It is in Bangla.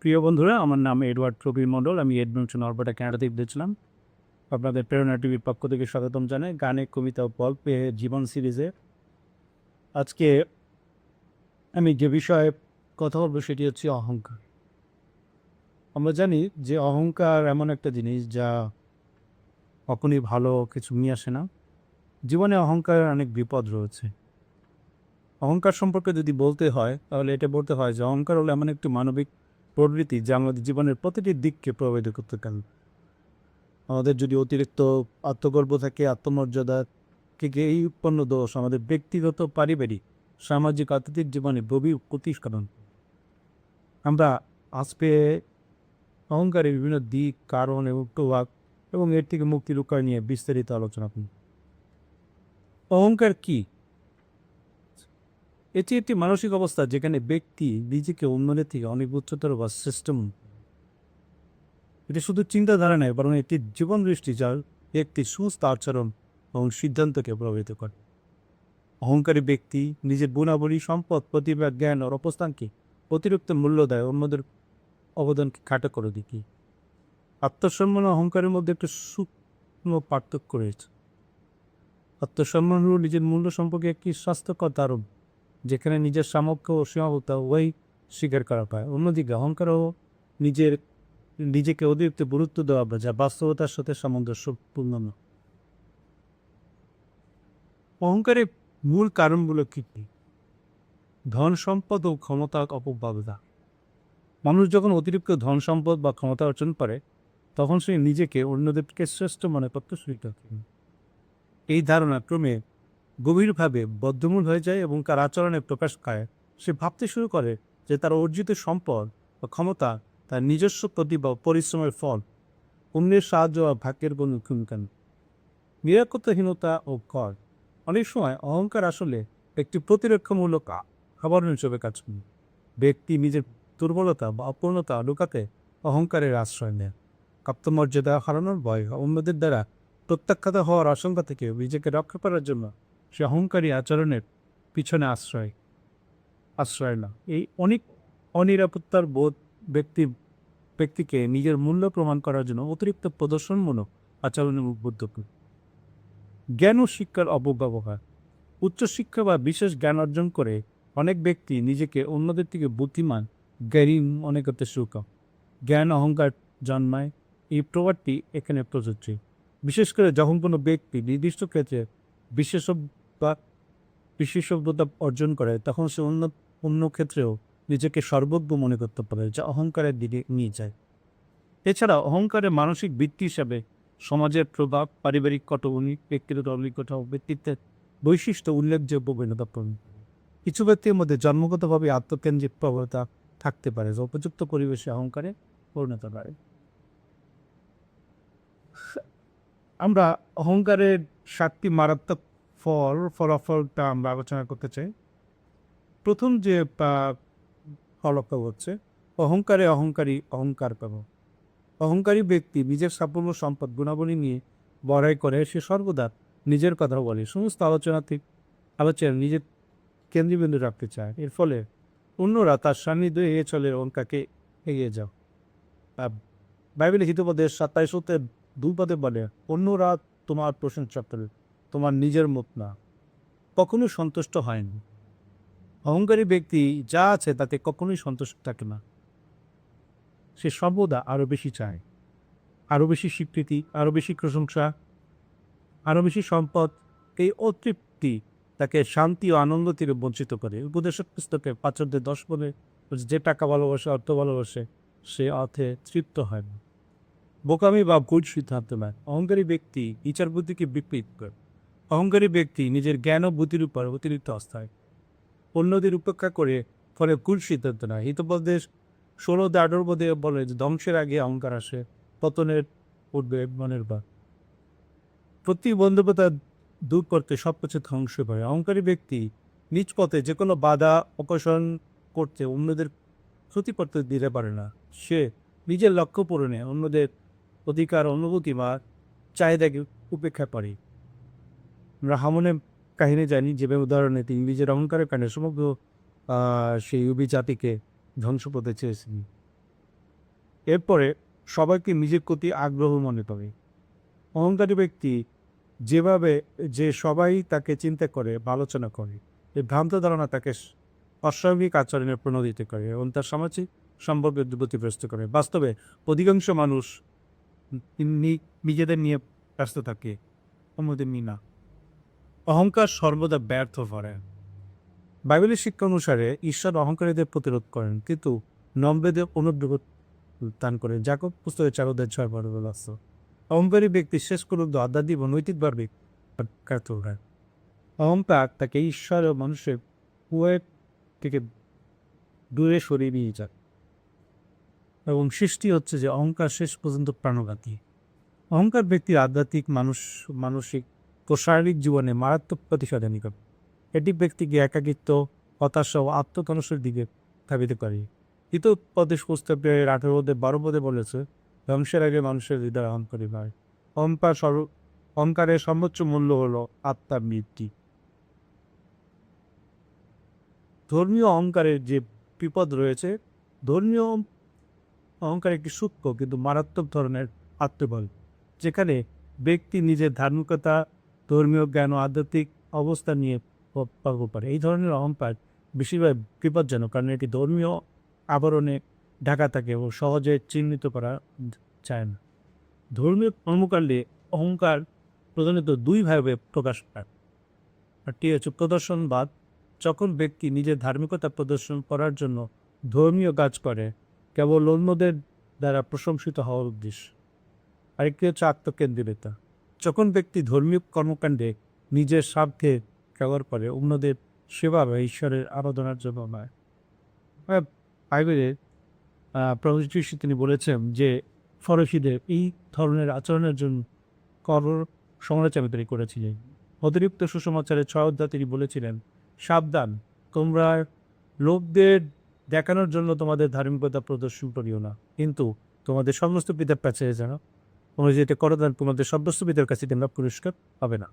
প্রিয় বন্ধুরা, আমার নাম এডওয়ার্ড প্রবীর মণ্ডল। আমি এডমন্টন অরবাটা ক্যানাডাতে দিয়েছিলাম আপনাদের প্রেরণা টিভির পক্ষ থেকে স্বাগতম জানাই। গানে কবিতা ও গল্পে জীবন সিরিজে। আজকে আমি যে বিষয়ে কথা বলব সেটি হচ্ছে অহংকার। আমরা জানি যে অহংকার এমন একটা জিনিস যা কখনই ভালো কিছু নিয়ে আসে না। জীবনে অহংকারের অনেক বিপদ রয়েছে। অহংকার সম্পর্কে যদি বলতে হয়, তাহলে এটা বলতে হয় যে অহংকার হলো এমন একটি মানবিক প্রবৃত্তি যা আমাদের জীবনের প্রতিটি দিককে প্রভাবিত করতে পারে। আমাদের যদি অতিরিক্ত আত্মগর্ব থাকে, আত্মমর্যাদা থেকে এই উৎপন্ন দোষ আমাদের ব্যক্তিগত, পারিবারিক, সামাজিক আর্থিক জীবনে গভীর ক্ষতির কারণ আমরা আজকে অহংকারের বিভিন্ন দিক, কারণ এবং প্রভাব এবং এর থেকে মুক্তির উপায় নিয়ে বিস্তারিত আলোচনা করি অহংকার কি? এটি একটি মানসিক অবস্থা যেখানে ব্যক্তি নিজেকে অন্যদের থেকে অনেক উচ্চতর বা সিস্টেম এটি শুধু চিন্তাধারা নয়, বরং একটি জীবন দৃষ্টি যার একটি সুস্থ আচরণ এবং সিদ্ধান্তকে প্রভাবিত করে। অহংকারী ব্যক্তি নিজের গুণাবলী, সম্পদ, প্রতিভা, জ্ঞান আর অবস্থানকে অতিরিক্ত মূল্য দেয়, অন্যদের অবদানকে খাটো করে দিকে আত্মসম্মান অহংকারের মধ্যে একটা সূক্ষ্ম পার্থক্য রয়েছে। আত্মসম্মান হল নিজের মূল্য সম্পর্কে একটি স্বাস্থ্যকর ধারণ যেখানে নিজের সামর্থ্য ও সীমাবদ্ধতা ওই স্বীকার করা পায়। অন্যদিকে অহংকারও নিজের, নিজেকে অতিরিক্ত গুরুত্ব দেওয়া যা বাস্তবতার সাথে সামঞ্জস্যপূর্ণ নয়। অহংকারের মূল কারণগুলো কী? কী ধন সম্পদ ও ক্ষমতা অপব্যবতা মানুষ যখন অতিরিক্ত ধন সম্পদ বা ক্ষমতা অর্জন করে, তখন সে নিজেকে অন্যদেরকে শ্রেষ্ঠ মনে করতে করে। এই ধারণা ক্রমে গভীরভাবে বদ্ধমূল হয়ে যায় এবং তার আচরণে প্রকাশ পায়। সে ভাবতে শুরু করে যে তার অর্জিত সম্পদ বা ক্ষমতা তার নিজস্ব প্রতিভা পরিশ্রমের ফল। অন্যের সাহায্য বা ভাগ্যের কোনো কেন নিরাপত্তাহীনতা ও কর। অনেক সময় অহংকার আসলে একটি প্রতিরক্ষামূলক খাবার হিসেবে কাজ করে। ব্যক্তি নিজের দুর্বলতা বা অপূর্ণতা লুকাতে অহংকারের আশ্রয় নেয়। আত্মমর্যাদা হারানোর ভয় অন্যদের দ্বারা প্রত্যাখ্যাত হওয়ার আশঙ্কা থেকে নিজেকে রক্ষা করার জন্য সে অহংকারী আচরণের পিছনে আশ্রয় আশ্রয় না। এই অনেক, অনিরাপত্তার বোধ ব্যক্তি, ব্যক্তিকে নিজের মূল্য প্রমাণ করার জন্য অতিরিক্ত প্রদর্শনমূলক আচরণে উদ্বুদ্ধ করে। জ্ঞান ও শিক্ষার অপব্যবহার। উচ্চশিক্ষা বা বিশেষ জ্ঞান অর্জন করে অনেক ব্যক্তি নিজেকে অন্যদের থেকে বুদ্ধিমান জ্ঞানী মনে করতে শুরু জ্ঞান অহংকার জন্মায়। এই প্রভাবটি এখানে প্রযোজ্য। বিশেষ করে যখন কোনো ব্যক্তি নির্দিষ্ট ক্ষেত্রে বিশেষজ্ঞ বা বিশেষজ্ঞতা অর্জন করে, তখন সে অন্য অন্য ক্ষেত্রেও নিজেকে সর্বজ্ঞ মনে করতে পারে যা অহংকারের দিকে নিয়ে যায়। এছাড়া অহংকারের মানসিক বৃত্তি হিসাবে সমাজের প্রভাব, পারিবারিক কটবনী ব্যক্তিগত অভিজ্ঞতা ব্যক্তিত্বের বৈশিষ্ট্য উল্লেখযোগ্য পরিণতাপূর্ণ কিছু ব্যক্তির মধ্যে জন্মগতভাবে আত্মকেন্দ্রিক প্রবণতা থাকতে পারে যা উপযুক্ত পরিবেশে অহংকারে পরিণত করে আমরা অহংকারের সাতটি মারাত্মক ফল ফলাফলটা আমরা আলোচনা করতে চাই। প্রথম যে ফলাফল হচ্ছে, অহংকারে অহংকারী অহংকার পাব। অহংকারী ব্যক্তি নিজের সাফল্য, সম্পদ, গুণাবলী নিয়ে বড়াই করে, সে সর্বদা নিজের কথা বলে। সমস্ত আলোচনা থেকে আলোচনা নিজের কেন্দ্রবিন্দু রাখতে চায়। এর ফলে অন্যরা তার সান্নিধ্যে এগিয়ে চলে তাকে এগিয়ে যাও। বাইবেলের হিতপদের সাতাইশ দুই পদে বলে, অন্যরা তোমার প্রশংসা করে তোমার নিজের মত না। কখনো সন্তুষ্ট হয়নি। অহংকারী ব্যক্তি যা আছে তাতে কখনোই সন্তুষ্ট থাকে না। সে সর্বদা আরও বেশি চায়। আরও বেশি স্বীকৃতি আরও বেশি প্রশংসা আরও বেশি সম্পদ। এই অতৃপ্তি তাকে শান্তি ও আনন্দ থেকে বঞ্চিত করে। উপদেশক পুস্তকে পাচরদের দশ বলে যে টাকা ভালোবাসে, অর্থ ভালোবাসে, সে অর্থে তৃপ্ত হয় না। বোকামি বা ভুল সিদ্ধান্ত নেয়। অহংকারী ব্যক্তি বিচার বুদ্ধিকে বিপরীত করে। অহংকারী ব্যক্তি নিজের জ্ঞান ও বুদ্ধির উপর অতিরিক্ত আস্থায় অন্যদের উপেক্ষা করে ফলে ভুল সিদ্ধান্ত নেয়। হিতপদেশ ষোলো আঠারো পদে বলে যে, ধ্বংসের আগে অহংকার আসে, পতনের উঠবে মনের বা প্রতিবন্ধকতা দূর করতে সব কিছু ধ্বংস করে। অহংকারী ব্যক্তি নিজ পথে যে কোনো বাধা অপসারণ করতে অন্যদের ক্ষতি করতে দিতে পারে না। সে নিজের লক্ষ্য পূরণে অন্যদের অধিকার, অনুভূতি বা চাহিদাকে উপেক্ষা করে। আমরা হামনের কাহিনী জানি যে উদাহরণে তিনি নিজের অহংকারের কারণে সমগ্র সেই উবি জাতিকে ধ্বংস করতে চেয়েছেন এরপরে সবাইকে নিজের প্রতি আগ্রহ মনে করে অহংকারী ব্যক্তি যেভাবে যে সবাই তাকে চিন্তা করে বা আলোচনা করে এই ভ্রান্ত ধারণা তাকে অস্বাভাবিক আচরণের প্রণোদিত করে এবং তার সামাজিক সম্পর্কে ক্ষতিগ্রস্ত করে বাস্তবে অধিকাংশ মানুষ নিজেদের নিয়ে ব্যস্ত থাকে অন্যদের নিয়ে না অহংকার সর্বদা ব্যর্থ করে বাইবেলের শিক্ষা অনুসারে ঈশ্বর অহংকারীদের প্রতিরোধ করেন, কিন্তু নম্বেদের অনুগ্রহ দান করেন। জাকব পুস্তকের চারদের ছয় বলাস অহংকারী ব্যক্তি শেষ পর্যন্ত আধ্যাত্মিক ও নৈতিকভাবে অহংকার তাকে ঈশ্বর ও মানুষের উভয়ের থেকে দূরে সরিয়ে নিয়ে যায়। এবং সৃষ্টি হচ্ছে যে অহংকার শেষ পর্যন্ত প্রাণঘাতী। অহংকার ব্যক্তির আধ্যাত্মিক মানুষ, মানসিক ও শারীরিক জীবনে মারাত্মক প্রতিসাধ করে এটি ব্যক্তিকে একাকিত্ব, হতাশা ও আত্মতনসের দিকে ধাবিত করে। হিতোপদেশ পুস্তকের আঠেরো পদে বারো পদে বলেছে, ধ্বংসের আগে মানুষের হৃদয় অহংকারী হয়। অহংকার সর্ব অহংকারের সর্বোচ্চ মূল্য হল আত্মার মৃত্যু। ধর্মীয় অহংকারের যে বিপদ রয়েছে, ধর্মীয় অহংকার একটি সূক্ষ্ম কিন্তু মারাত্মক ধরনের আত্মবল, যেখানে ব্যক্তি নিজের ধার্মিকতা ধর্মীয় জ্ঞান ও আধ্যাত্মিক অবস্থা নিয়ে পাবো পারে। এই ধরনের অহংকার বেশিরভাগ বিপজ্জনক, কারণ এটি ধর্মীয় আবরণে ঢাকা থাকে ও সহজে চিহ্নিত করা যায় না। ধর্মীয় কর্মকাণ্ডে অহংকার প্রধানত দুইভাবে প্রকাশ পায়। একটি হচ্ছে প্রদর্শনবাদ। যখন ব্যক্তি নিজের ধার্মিকতা প্রদর্শন করার জন্য ধর্মীয় কাজ করে, কেবল অন্যদের দ্বারা প্রশংসিত হওয়ার উদ্দেশ্য। আরেকটি হচ্ছে আত্মকেন্দ্রিতা যখন ব্যক্তি ধর্মীয় কর্মকাণ্ডে নিজের স্বার্থে ব্যবহার করে, অন্যদের সেবা বা ঈশ্বরের আরাধনার জন্য নয়। বাইবেলে প্রভু তিনি বলেছেন যে, ফরসিদের এই ধরনের আচরণের জন্য কর সমালোচনা তিনি করেছিলেন। অতিরিক্ত সুসমাচারের ছয় তিনি বলেছিলেন, সাবধান, তোমরা লোকদের দেখানোর জন্য তোমাদের ধার্মিকতা প্রদর্শন করিও না। কিন্তু তোমাদের সমস্ত পিতার কাছে জানো তোমরা যেটা করো তা তোমাদের সর্বস্ব পিতার কাছে তোমরা পুরস্কার পাবে না।